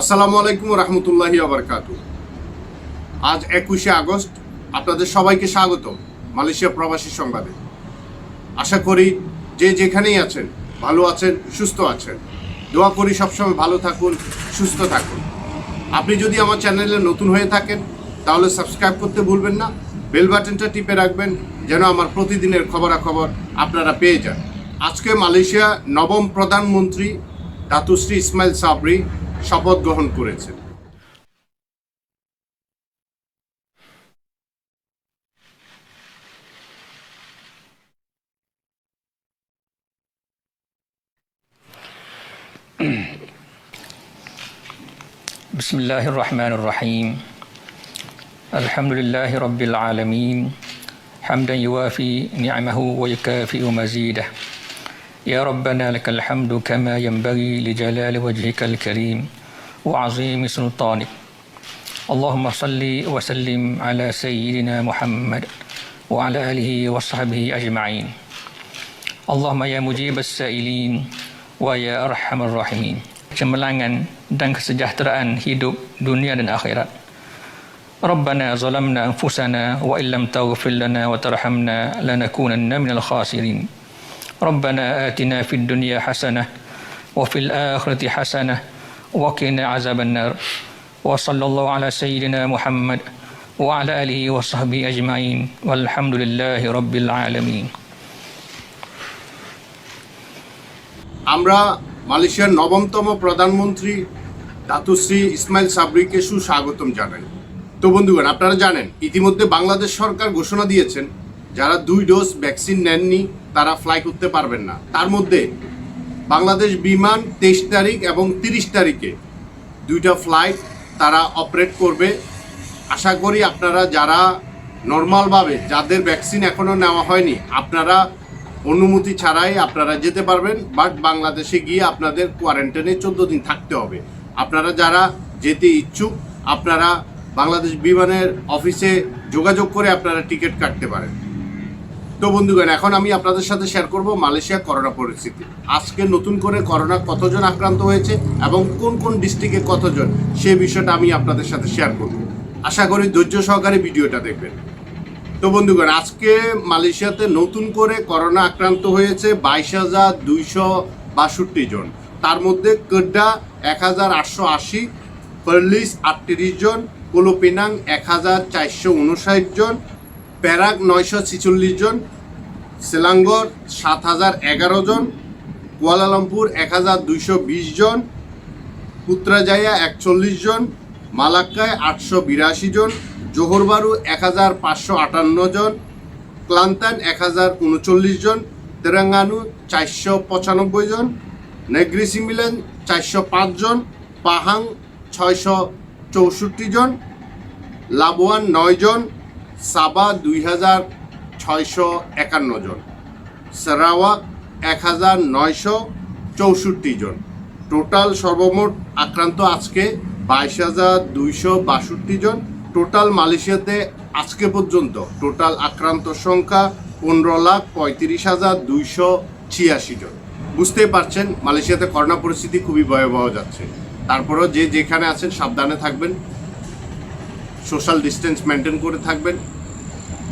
আসসালামু আলাইকুম রহমতুল্লাহি আবরকাত আজ একুশে আগস্ট, আপনাদের সবাইকে স্বাগত মালয়েশিয়া প্রবাসী সংবাদে। আশা করি যে যেখানেই আছেন, ভালো আছেন, সুস্থ আছেন। দোয়া করি সবসময় ভালো থাকুন, সুস্থ থাকুন। আপনি যদি আমার চ্যানেলে নতুন হয়ে থাকেন, তাহলে সাবস্ক্রাইব করতে ভুলবেন না। বেল বাটনটা টিপে রাখবেন, যেন আমার প্রতিদিনের খবরাখবর আপনারা পেয়ে যান। আজকে মালয়েশিয়া নবম প্রধানমন্ত্রী, দাতুশ্রী ইসমাইল সাবরি শপথ গ্রহণ করেছেন بسم الله الرحمن الرحيم الحمد لله رب العالمين حمدا يوافي نعمه ويكافئ مزيده يا ربنا لك الحمد كما ينبغي لجلال وجهك الكريم وعظيم سلطانك اللهم صل وسلم على سيدنا محمد وعلى اله وصحبه اجمعين اللهم يا مجيب السائلين ويا ارحم الراحمين cemerlangan dan kesejahteraan hidup dunia dan akhirat. ربنا ظلمنا أنفسنا وإن لم تغفر لنا وترحمنا لنكونن من الخاسرين ربنا آتنا في الدنيا حسنة وفي الآخرة حسنة وقنا عذاب النار وصلى الله على سيدنا محمد وعلى آله وصحبه أجمعين والحمد لله رب العالمين আমরা মালয়েশিয়ার নবমতম প্রধানমন্ত্রী দাতুশ্রী ইসমাইল সাবরিকে সুস্বাগতম জানাই তো বন্ধুগণ আপনারা জানেন ইতিমধ্যে বাংলাদেশ সরকার ঘোষণা দিয়েছেন যারা দুই ডোজ ভ্যাকসিন নেননি, তারা ফ্লাই করতে পারবেন না। তার মধ্যে বাংলাদেশ বিমান তেইশ তারিখ এবং তিরিশ তারিখে দুইটা ফ্লাইট তারা অপারেট করবে। আশা করি আপনারা যারা নর্মালভাবে যাদের ভ্যাকসিন এখনও নেওয়া হয়নি, আপনারা অনুমতি ছাড়াই আপনারা যেতে পারবেন বাট বাংলাদেশে গিয়ে আপনাদের কোয়ারেন্টাইনে চোদ্দ দিন থাকতে হবে। আপনারা যারা যেতে ইচ্ছুক, আপনারা বাংলাদেশ বিমানের অফিসে যোগাযোগ করে আপনারা টিকিট কাটতে পারেন। তো বন্ধুগণ, এখন আমি আপনাদের সাথে শেয়ার করব মালয়েশিয়া করোনা পরিস্থিতি। আজকে নতুন করে করোনা কতজন আক্রান্ত হয়েছে এবং কোন কোন ডিস্ট্রিক্টে কতজন সেই বিষয়টা আমি আপনাদের সাথে শেয়ার করব। আশা করি ধৈর্য সহকারে ভিডিওটা দেখবেন। তো বন্ধুগণ, আজকে মালয়েশিয়াতে নতুন করে করোনা আক্রান্ত হয়েছে বাইশ হাজার দুইশো বাষট্টি জন। তার মধ্যে কেড্ডা এক হাজার আটশো আশি, পার্লিস আটত্রিশ জন, কোলোপিনাং এক হাজার চারশো উনষাট জন প্যারাক নয়শো ছিচল্লিশ জন, সেলাঙ্গর সাত হাজার এগারো জন, কুয়ালালামপুর এক হাজার দুইশো বিশ জন পুত্রাজায়া একচল্লিশ জন, মালাক্কায় আটশো বিরাশি জন, জোহরবারু এক হাজার পাঁচশো আটান্ন জন, ক্লান্তান এক হাজার উনচল্লিশ জন, তেরাঙ্গানু চারশো পঁচানব্বই জন, নেগ্রিসিমিলেন চারশো পাঁচ জন, পাহাং ছয়শো চৌষট্টি জন, লাবোয়ান নয় জন সাবা দুই হাজার ছয়শো একান্ন জন সারাওয়াক এক হাজার নয়শো চৌষট্টি জন। টোটাল সর্বমোট আক্রান্ত আজকে বাইশ হাজার দুইশো বাষট্টি জন। টোটাল মালয়েশিয়াতে আজকে পর্যন্ত টোটাল আক্রান্ত সংখ্যা পনেরো লাখ পঁয়ত্রিশ হাজার দুইশো ছিয়াশি জন। বুঝতেই পারছেন, মালয়েশিয়াতে করোনা পরিস্থিতি খুবই ভয়াবহ যাচ্ছে। তারপরেও যে যেখানে আছেন সাবধানে থাকবেন। সোশ্যাল ডিস্টেন্স মেনটেন করে থাকবেন,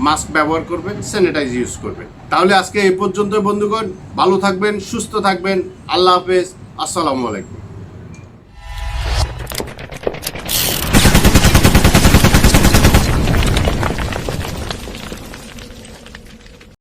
মাস্ক ব্যবহার করবেন, স্যানিটাইজ ইউজ করবেন। তাহলে আজকে এই পর্যন্ত বন্ধুগণ। ভালো থাকবেন, সুস্থ থাকবেন। আল্লাহ হাফেজ। আসসালামু আলাইকুম।